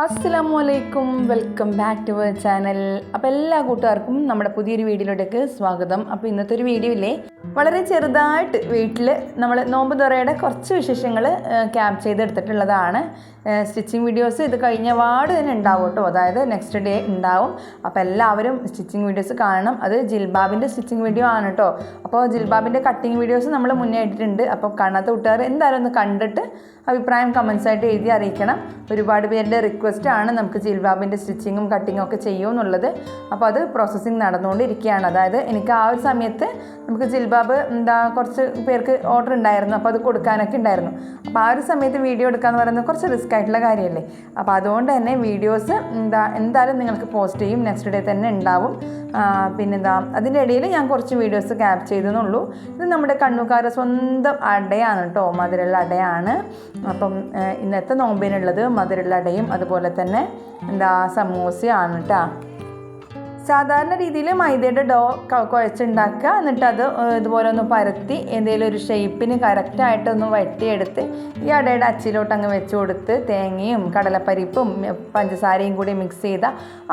അസ്സലാമലൈക്കും welcome back to our channel. അപ്പോൾ എല്ലാ കൂട്ടുകാർക്കും നമ്മുടെ പുതിയൊരു വീഡിയോയിലേക്ക് സ്വാഗതം. അപ്പോൾ ഇന്നത്തെ ഒരു വീഡിയോ ഇല്ലേ? വളരെ ചെറുതായിട്ട് വീട്ടിൽ നമ്മൾ നോമ്പ് തുറയുടെ കുറച്ച് വിശേഷങ്ങൾ ക്യാപ് ചെയ്തെടുത്തിട്ടുള്ളതാണ്. സ്റ്റിച്ചിങ് വീഡിയോസ് ഇത് കഴിഞ്ഞ പാട് തന്നെ ഉണ്ടാവും കേട്ടോ. അതായത് നെക്സ്റ്റ് ഡേ ഉണ്ടാവും. അപ്പോൾ എല്ലാവരും സ്റ്റിച്ചിങ് വീഡിയോസ് കാണണം. അത് ജിൽബാബിന്റെ സ്റ്റിച്ചിങ് വീഡിയോ ആണ് കേട്ടോ. അപ്പോൾ ജിൽബാബിന്റെ കട്ടിങ് വീഡിയോസ് നമ്മൾ മുന്നേ ഇട്ടിട്ടുണ്ട്. അപ്പോൾ കാണാത്ത കൂട്ടുകാർ എന്തായാലും ഒന്ന് കണ്ടിട്ട് അഭിപ്രായം കമൻസ് ആയിട്ട് എഴുതി അറിയിക്കണം. ഒരുപാട് പേരുടെ റിക്വസ്റ്റ് ആണ് നമുക്ക് ജിൽബാബിന്റെ സ്റ്റിച്ചിങ്ങും കട്ടിങ്ങും ഒക്കെ ചെയ്യുമെന്നുള്ളത്. അപ്പോൾ അത് പ്രോസസ്സിങ് നടന്നുകൊണ്ടിരിക്കുകയാണ്. അതായത് എനിക്ക് ആ ഒരു സമയത്ത് നമുക്ക് ജിൽബാബ് എന്താ കുറച്ച് പേർക്ക് ഓർഡർ ഉണ്ടായിരുന്നു. അപ്പോൾ അത് കൊടുക്കാനൊക്കെ ഉണ്ടായിരുന്നു. അപ്പോൾ ആ ഒരു സമയത്ത് വീഡിയോ എടുക്കാന്ന് പറയുന്നത് കുറച്ച് റിസ്ക് ആയിട്ടുള്ള കാര്യമല്ലേ? അപ്പോൾ അതുകൊണ്ട് തന്നെ വീഡിയോസ് എന്താ എന്തായാലും നിങ്ങൾക്ക് പോസ്റ്റ് ചെയ്യും. നെക്സ്റ്റ് ഡേ തന്നെ ഉണ്ടാവും. പിന്നെന്താ? അതിന്റെ ഇടയിൽ ഞാൻ കുറച്ച് വീഡിയോസ് ക്യാപ് ചെയ്തെന്നുള്ളൂ. ഇത് നമ്മുടെ കണ്ണൂക്കാരുടെ സ്വന്തം അടയാണ് കേട്ടോ. മധുരള്ള അടയാണ്. അപ്പം ഇന്നത്തെ നോമ്പിനുള്ളത് മധുരള്ള അടയും അതുപോലെ തന്നെ എന്താ സമൂസയാണ് കേട്ടോ സാധാരണ രീതിയിൽ മൈദയുടെ ഡോ കുഴച്ചുണ്ടാക്കുക. എന്നിട്ട് അത് ഇതുപോലെ ഒന്ന് പരത്തി എന്തെങ്കിലും ഒരു ഷേപ്പിന് കറക്റ്റായിട്ടൊന്ന് വെട്ടിയെടുത്ത് ഈ അടയുടെ അച്ചിലോട്ട് അങ്ങ് വെച്ച് കൊടുത്ത് തേങ്ങയും കടലപ്പരിപ്പും പഞ്ചസാരയും കൂടി മിക്സ് ചെയ്ത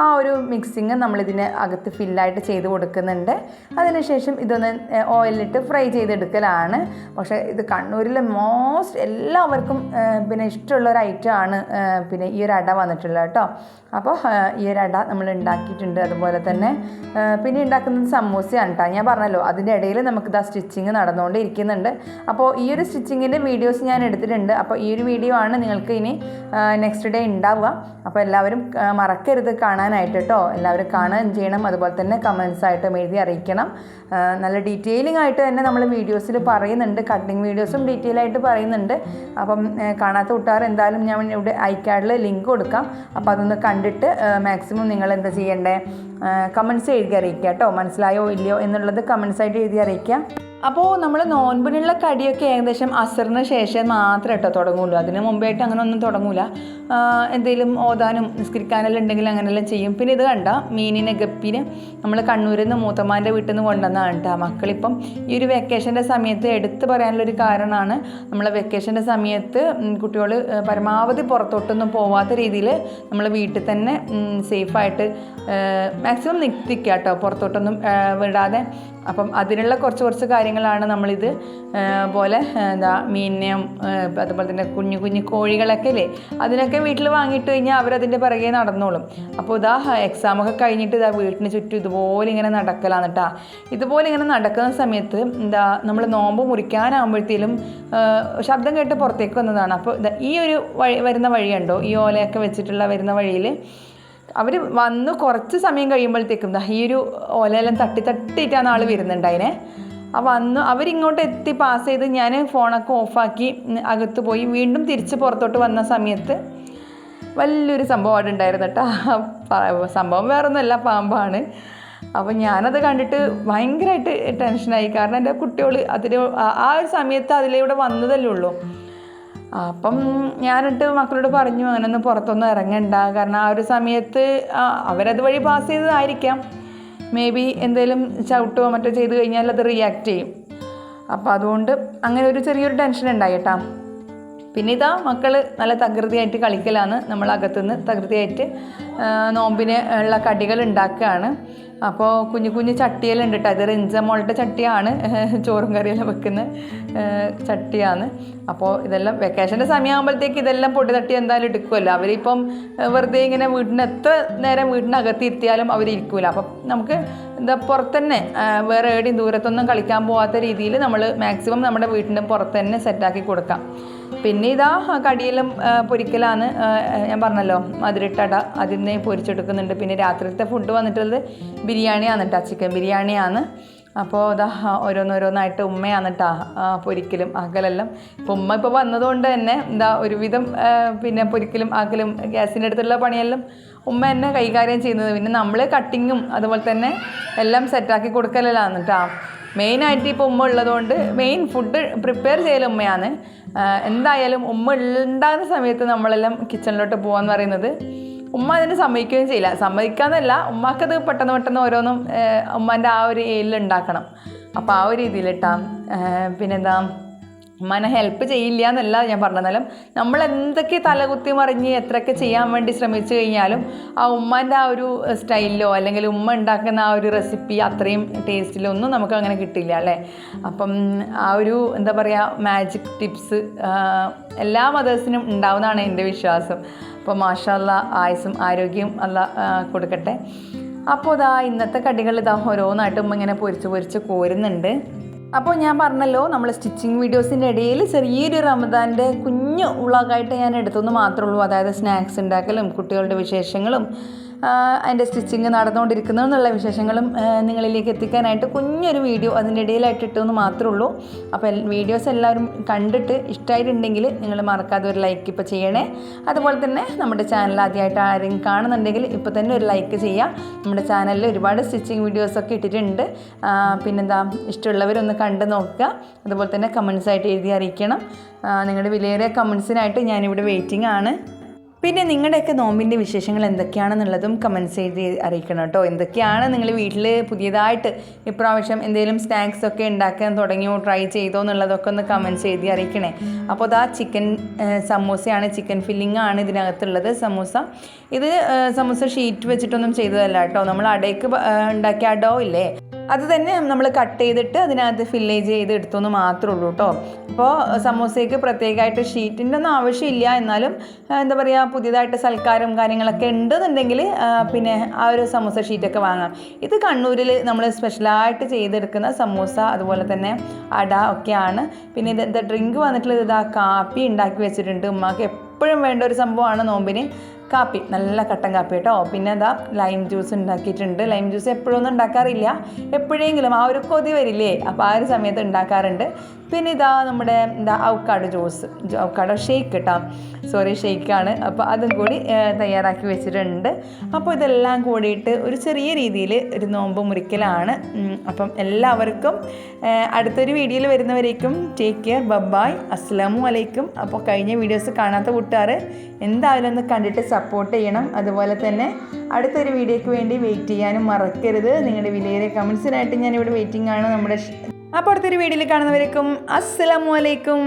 ആ ഒരു മിക്സിങ് നമ്മളിതിന് അകത്ത് ഫില്ലായിട്ട് ചെയ്ത് കൊടുക്കുന്നുണ്ട്. അതിനുശേഷം ഇതൊന്ന് ഓയിലിട്ട് ഫ്രൈ ചെയ്തെടുക്കലാണ്. പക്ഷേ ഇത് കണ്ണൂരിലെ മോസ്റ്റ് എല്ലാവർക്കും പിന്നെ ഇഷ്ടമുള്ള ഒരു ഐറ്റമാണ് പിന്നെ ഈ ഒരു അട വന്നിട്ടുള്ളത് കേട്ടോ. അപ്പോൾ ഈ ഒരു അട നമ്മൾ ഉണ്ടാക്കിയിട്ടുണ്ട്. അതുപോലെ തന്നെ. പിന്നെ ഉണ്ടാക്കുന്നത് സമൂസയാണ് കേട്ടോ ഞാൻ പറഞ്ഞല്ലോ അതിന്റെ ഇടയിൽ നമുക്ക് ഇതാ സ്റ്റിച്ചിങ് നടന്നുകൊണ്ടിരിക്കുന്നുണ്ട്. അപ്പോൾ ഈ ഒരു സ്റ്റിച്ചിങ്ങിന്റെ വീഡിയോസ് ഞാൻ എടുത്തിട്ടുണ്ട്. അപ്പോൾ ഈ ഒരു വീഡിയോ ആണ് നിങ്ങൾക്ക് ഇനി നെക്സ്റ്റ് ഡേ ഉണ്ടാവുക. അപ്പോൾ എല്ലാവരും മറക്കരുത് കാണാനായിട്ട് കേട്ടോ എല്ലാവരും കാണുകയും ചെയ്യണം. അതുപോലെ തന്നെ കമൻസ് ആയിട്ടും എഴുതി അറിയിക്കണം. നല്ല ഡീറ്റെയിലിംഗ് ആയിട്ട് തന്നെ നമ്മൾ വീഡിയോസിൽ പറയുന്നുണ്ട്. കട്ടിങ് വീഡിയോസും ഡീറ്റെയിൽ ആയിട്ട് പറയുന്നുണ്ട്. അപ്പം കാണാത്ത കൂട്ടുകാർ എന്തായാലും ഞാൻ ഇവിടെ ഐ ലിങ്ക് കൊടുക്കാം. അപ്പോൾ അതൊന്ന് കണ്ടിട്ട് മാക്സിമം നിങ്ങൾ എന്താ ചെയ്യേണ്ടേ? കമൻസ് എഴുതി അറിയിക്കുക കേട്ടോ. മനസ്സിലായോ ഇല്ലയോ എന്നുള്ളത് കമൻസ് ആയിട്ട് എഴുതി അറിയിക്കുക. അപ്പോൾ നമ്മൾ നോൻപിനുള്ള കടിയൊക്കെ ഏകദേശം അസറിന് ശേഷം മാത്രമേ കേട്ടോ തുടങ്ങുള്ളൂ. അതിന് മുമ്പായിട്ട് അങ്ങനെ ഒന്നും തുടങ്ങൂല. എന്തെങ്കിലും ഓതാനും നിസ്കരിക്കാനെല്ലാം ഉണ്ടെങ്കിൽ അങ്ങനെയെല്ലാം ചെയ്യും. പിന്നെ ഇത് കണ്ട മീനിനെ ഗപ്പിനെ നമ്മൾ കണ്ണൂരിൽ നിന്ന് മൂത്തമാന്റെ വീട്ടിൽ നിന്ന് കൊണ്ടുവന്നതാണ് കേട്ടോ മക്കളിപ്പം ഈ ഒരു വെക്കേഷന്റെ സമയത്ത് എടുത്തു പറയാനുള്ളൊരു കാരണമാണ് നമ്മളെ വെക്കേഷന്റെ സമയത്ത് കുട്ടികൾ പരമാവധി പുറത്തോട്ടൊന്നും പോവാത്ത രീതിയിൽ നമ്മൾ വീട്ടിൽ തന്നെ സേഫായിട്ട് മാക്സിമം നിർത്തിക്കുക കേട്ടോ പുറത്തോട്ടൊന്നും വിടാതെ. അപ്പം അതിനുള്ള കുറച്ച് കുറച്ച് കാര്യങ്ങളാണ് നമ്മളിത് പോലെ എന്താ മീനിനെയും അതുപോലെ തന്നെ കുഞ്ഞു കുഞ്ഞു കോഴികളൊക്കെ അല്ലേ അതിനൊക്കെ വീട്ടിൽ വാങ്ങിയിട്ട് കഴിഞ്ഞാൽ അവരതിന്റെ പിറകെ നടന്നോളും. അപ്പോൾ ഇതാ എക്സാമൊക്കെ കഴിഞ്ഞിട്ട് ഇതാ വീട്ടിന് ചുറ്റും ഇതുപോലെ ഇങ്ങനെ നടക്കലാണ് കേട്ടോ ഇതുപോലെ ഇങ്ങനെ നടക്കുന്ന സമയത്ത് എന്താ നമ്മൾ നോമ്പ് മുറിക്കാനാകുമ്പോഴത്തേലും ശബ്ദം കേട്ട് പുറത്തേക്ക് വന്നതാണ്. അപ്പോൾ ഈ ഒരു വഴി വരുന്ന വഴിയുണ്ടോ? ഈ ഓലയൊക്കെ വെച്ചിട്ടുള്ള വരുന്ന വഴിയിൽ? അവർ വന്ന് കുറച്ച് സമയം കഴിയുമ്പോഴത്തേക്കും ഈ ഒരു ഓലയെല്ലാം തട്ടി തട്ടിയിട്ടാണ് ആൾ വരുന്നുണ്ടായിനെ. ആ വന്ന് അവരിങ്ങോട്ട് എത്തി പാസ് ചെയ്ത് ഞാൻ ഫോണൊക്കെ ഓഫാക്കി അകത്ത് പോയി. വീണ്ടും തിരിച്ച് പുറത്തോട്ട് വന്ന സമയത്ത് വലിയൊരു സംഭവം അവിടെ ഉണ്ടായിരുന്നു കേട്ടോ സംഭവം വേറൊന്നുമല്ല പാമ്പാണ്. അപ്പോൾ ഞാനത് കണ്ടിട്ട് ഭയങ്കരമായിട്ട് ടെൻഷനായി കാരണം എന്റെ കുട്ടികൾ അതിൽ ആ- ഒരു സമയത്ത് അതിലൂടെ വന്നതല്ലേ ഉള്ളൂ. അപ്പം ഞാനിട്ട് മക്കളോട് പറഞ്ഞു അങ്ങനൊന്നും പുറത്തൊന്നും ഇറങ്ങണ്ട. കാരണം ആ ഒരു സമയത്ത് അവരത് വഴി പാസ് ചെയ്തതായിരിക്കാം. മേ ബി എന്തെങ്കിലും ചവിട്ടോ മറ്റോ ചെയ്ത് കഴിഞ്ഞാൽ അത് റിയാക്ട് ചെയ്യും. അപ്പോൾ അതുകൊണ്ട് അങ്ങനെ ഒരു ചെറിയൊരു ടെൻഷൻ ഉണ്ടായി പിന്നെ ഇതാ മക്കൾ നല്ല തകൃതിയായിട്ട് കളിക്കലാണ്. നമ്മൾ അകത്തുനിന്ന് തകൃതിയായിട്ട് നോമ്പിന് ഉള്ള കടികൾ ഉണ്ടാക്കുകയാണ്. അപ്പോൾ കുഞ്ഞു കുഞ്ഞു ചട്ടിയെല്ലാം ഉണ്ട് കേട്ടോ. അത് റിഞ്ച ചട്ടിയാണ്. ചോറും കറിയെല്ലാം വെക്കുന്ന ചട്ടിയാണ്. അപ്പോൾ ഇതെല്ലാം വെക്കേഷന്റെ സമയമാകുമ്പോഴത്തേക്ക് ഇതെല്ലാം പൊടി തട്ടി എന്തായാലും എടുക്കുമല്ലോ അവരിപ്പം വെറുതെ ഇങ്ങനെ വീടിന് എത്ര നേരം വീടിനകത്ത് എത്തിയാലും അവരിരിക്കൂല. അപ്പം നമുക്ക് എന്താ പുറത്തന്നെ വേറെ എവിടെയും ദൂരത്തൊന്നും കളിക്കാൻ പോകാത്ത രീതിയിൽ നമ്മൾ മാക്സിമം നമ്മുടെ വീട്ടിന്റെ പുറത്ത് തന്നെ സെറ്റാക്കി കൊടുക്കാം. പിന്നെ ഇതാ കടിയിലും പൊരിക്കലാണ്. ഞാൻ പറഞ്ഞല്ലോ മധുരിട്ടട അതിൽ നിന്ന് പൊരിച്ചെടുക്കുന്നുണ്ട്. പിന്നെ രാത്രിയിലത്തെ ഫുഡ് വന്നിട്ടുള്ളത് ബിരിയാണിയാണ് കേട്ടോ ചിക്കൻ ബിരിയാണിയാണ്. അപ്പോൾ ഇതാ ഓരോന്നോരോന്നായിട്ട് ഉമ്മയാണ് കേട്ടോ പൊരിക്കലും അകലെല്ലാം ഇപ്പോൾ ഉമ്മ ഇപ്പോൾ വന്നതുകൊണ്ട് തന്നെ എന്താ ഒരുവിധം പിന്നെ പൊരിക്കലും ആക്കലും ഗ്യാസിന്റെ അടുത്തുള്ള പണിയെല്ലാം ഉമ്മ തന്നെ കൈകാര്യം ചെയ്യുന്നത്. പിന്നെ നമ്മൾ കട്ടിങ്ങും അതുപോലെ തന്നെ എല്ലാം സെറ്റാക്കി കൊടുക്കലാണ് കേട്ടോ മെയിനായിട്ട് ഇപ്പോൾ ഉമ്മ ഉള്ളതുകൊണ്ട് മെയിൻ ഫുഡ് പ്രിപ്പയർ ചെയ്യൽ ഉമ്മയാണ്. എന്തായാലും ഉമ്മ ഉണ്ടാകുന്ന സമയത്ത് നമ്മളെല്ലാം കിച്ചണിലോട്ട് പോകാന്ന് പറയുന്നത്. ഉമ്മ അതിനെ സമ്മതിക്കുകയും ചെയ്യില്ല. സമ്മതിക്കാന്നല്ല ഉമ്മാക്കത് പെട്ടെന്ന് പെട്ടെന്ന് ഓരോന്നും ഉമ്മാന്റെ ആ ഒരു ഏലിൽ ഉണ്ടാക്കണം. അപ്പോൾ ആ ഒരു രീതിയിലിട്ടാം പിന്നെന്താ ഉമ്മാനെ ഹെൽപ്പ് ചെയ്യില്ല എന്നല്ല ഞാൻ പറഞ്ഞാലും നമ്മൾ എന്തൊക്കെ തലകുത്തി മറിഞ്ഞ് എത്രയൊക്കെ ചെയ്യാൻ വേണ്ടി ശ്രമിച്ചു കഴിഞ്ഞാലും ആ ഉമ്മാന്റെ ആ ഒരു സ്റ്റൈലിലോ അല്ലെങ്കിൽ ഉമ്മ ഉണ്ടാക്കുന്ന ആ ഒരു റെസിപ്പി അത്രയും ടേസ്റ്റിലോ ഒന്നും നമുക്ക് അങ്ങനെ കിട്ടില്ല അല്ലേ? അപ്പം ആ ഒരു എന്താ പറയുക മാജിക് ടിപ്സ് എല്ലാ മദേഴ്സിനും ഉണ്ടാവുന്നതാണ് എന്റെ വിശ്വാസം. അപ്പോൾ മാഷല്ല ആയുസും ആരോഗ്യവും അല്ല കൊടുക്കട്ടെ. അപ്പോൾ ഇതാ ഇന്നത്തെ കടികൾ ഇതാ ഓരോന്നായിട്ടും ഇങ്ങനെ പൊരിച്ച് പൊരിച്ച് കോരുന്നുണ്ട്. അപ്പോൾ ഞാൻ പറഞ്ഞല്ലോ നമ്മൾ സ്റ്റിച്ചിങ് വീഡിയോസിന്റെ ഇടയിൽ ചെറിയൊരു റമദാന്റെ കുഞ്ഞു വ്ളോഗായിട്ട് ഞാൻ എടുത്തെന്ന് മാത്രമേ ഉള്ളൂ. അതായത് സ്നാക്സ് ഉണ്ടാക്കലും കുട്ടികളുടെ വിശേഷങ്ങളും അതിന്റെ സ്റ്റിച്ചിങ് നടന്നുകൊണ്ടിരിക്കുന്നു എന്നുള്ള വിശേഷങ്ങളും നിങ്ങളിലേക്ക് എത്തിക്കാനായിട്ട് കുഞ്ഞൊരു വീഡിയോ അതിന്റെ ഇടയിലായിട്ട് ഇട്ടെന്ന് മാത്രമേ ഉള്ളൂ. അപ്പോൾ വീഡിയോസ് എല്ലാവരും കണ്ടിട്ട് ഇഷ്ടമായിട്ടുണ്ടെങ്കിൽ നിങ്ങൾ മറക്കാതെ ഒരു ലൈക്ക് ഇപ്പോൾ ചെയ്യണേ. അതുപോലെ തന്നെ നമ്മുടെ ചാനൽ ആദ്യമായിട്ട് ആരെങ്കിലും കാണുന്നുണ്ടെങ്കിൽ ഇപ്പോൾ തന്നെ ഒരു ലൈക്ക് ചെയ്യുക നമ്മുടെ ചാനലിൽ ഒരുപാട് സ്റ്റിച്ചിങ് വീഡിയോസൊക്കെ ഇട്ടിട്ടുണ്ട്. പിന്നെന്താ ഇഷ്ടമുള്ളവരൊന്ന് കണ്ട് നോക്കുക. അതുപോലെ തന്നെ കമൻസ് ആയിട്ട് എഴുതി അറിയിക്കണം. നിങ്ങളുടെ വിലയേറിയ കമൻസിനായിട്ട് ഞാനിവിടെ വെയിറ്റിംഗ് ആണ്. പിന്നെ നിങ്ങളുടെയൊക്കെ നോമ്പിന്റെ വിശേഷങ്ങൾ എന്തൊക്കെയാണെന്നുള്ളതും കമൻസ് എഴുതി അറിയിക്കണം കേട്ടോ. എന്തൊക്കെയാണ് നിങ്ങൾ വീട്ടിൽ പുതിയതായിട്ട് ഇപ്രാവശ്യം എന്തെങ്കിലും സ്നാക്സ് ഒക്കെ ഉണ്ടാക്കാൻ തുടങ്ങിയോ ട്രൈ ചെയ്തോ എന്നുള്ളതൊക്കെ ഒന്ന് കമൻസ് എഴുതി അറിയിക്കണേ. അപ്പോൾ അതാ ചിക്കൻ സമൂസയാണ് ചിക്കൻ ഫില്ലിംഗ് ആണ് ഇതിനകത്തുള്ളത്. സമൂസ. ഇത് സമോസ ഷീറ്റ് വെച്ചിട്ടൊന്നും ചെയ്തതല്ല കേട്ടോ. നമ്മൾ അടയ്ക്ക് ഉണ്ടാക്കിയ അടോ ഇല്ലേ? അത് തന്നെ നമ്മൾ കട്ട് ചെയ്തിട്ട് അതിനകത്ത് ഫില്ല് ചെയ്ത് എടുത്തു മാത്രമേ ഉള്ളൂ കേട്ടോ അപ്പോൾ സമൂസയ്ക്ക് പ്രത്യേകമായിട്ട് ഷീറ്റിന്റെ ഒന്നും ആവശ്യമില്ല. എന്നാലും എന്താ പറയുക പുതിയതായിട്ട് സൽക്കാരം കാര്യങ്ങളൊക്കെ ഉണ്ടെന്നുണ്ടെങ്കിൽ പിന്നെ ആ ഒരു സമൂസ ഷീറ്റൊക്കെ വാങ്ങാം. ഇത് കണ്ണൂരിൽ നമ്മൾ സ്പെഷ്യലായിട്ട് ചെയ്തെടുക്കുന്ന സമോസ അതുപോലെ തന്നെ അട ഒക്കെയാണ്. പിന്നെ ഇത് എന്താ ഡ്രിങ്ക് വന്നിട്ടുള്ളത് ഇതാ കാപ്പി ഉണ്ടാക്കി വെച്ചിട്ടുണ്ട്. ഉമ്മാക്ക് എപ്പോഴും വേണ്ട ഒരു സംഭവമാണ് നോമ്പിന്. കാപ്പി നല്ല കട്ടൻ കാപ്പി കേട്ടോ. പിന്നെ എന്താ ലൈം ജ്യൂസ് ഉണ്ടാക്കിയിട്ടുണ്ട്. ലൈം ജ്യൂസ് എപ്പോഴൊന്നും ഉണ്ടാക്കാറില്ല. എപ്പോഴെങ്കിലും ആ ഒരു കൊതി വരില്ലേ? അപ്പോൾ ആ ഒരു സമയത്ത് ഉണ്ടാക്കാറുണ്ട്. പിന്നെ ഇതാ നമ്മുടെ എന്താ അവക്കാട് ജ്യൂസ് അവക്കാട് ഷേക്ക് കേട്ടോ സോറി ഷേക്കാണ്. അപ്പോൾ അതും കൂടി തയ്യാറാക്കി വെച്ചിട്ടുണ്ട്. അപ്പോൾ ഇതെല്ലാം കൂടിയിട്ട് ഒരു ചെറിയ രീതിയിൽ ഒരു നോമ്പ് മുറിക്കലാണ്. അപ്പം എല്ലാവർക്കും അടുത്തൊരു വീഡിയോയിൽ വരുന്നവരേക്കും ടേക്ക് കെയർ ബബായ് അസ്സലാമു അലൈക്കും. അപ്പോൾ കഴിഞ്ഞ വീഡിയോസ് കാണാത്ത കൂട്ടുകാർ എന്തായാലും ഒന്ന് കണ്ടിട്ട് സപ്പോർട്ട് ചെയ്യണം. അതുപോലെ തന്നെ അടുത്തൊരു വീഡിയോയ്ക്ക് വേണ്ടി വെയിറ്റ് ചെയ്യാനും മറക്കരുത്. നിങ്ങളുടെ വിലയേറിയ കമൻസിനായിട്ട് ഞാനിവിടെ വെയിറ്റിംഗ് ആണ്. നമ്മുടെ അപ്പോൾ അടുത്തൊരു വീഡിയോയിൽ കാണുന്നവർക്കും അസ്സലാമു അലൈക്കും.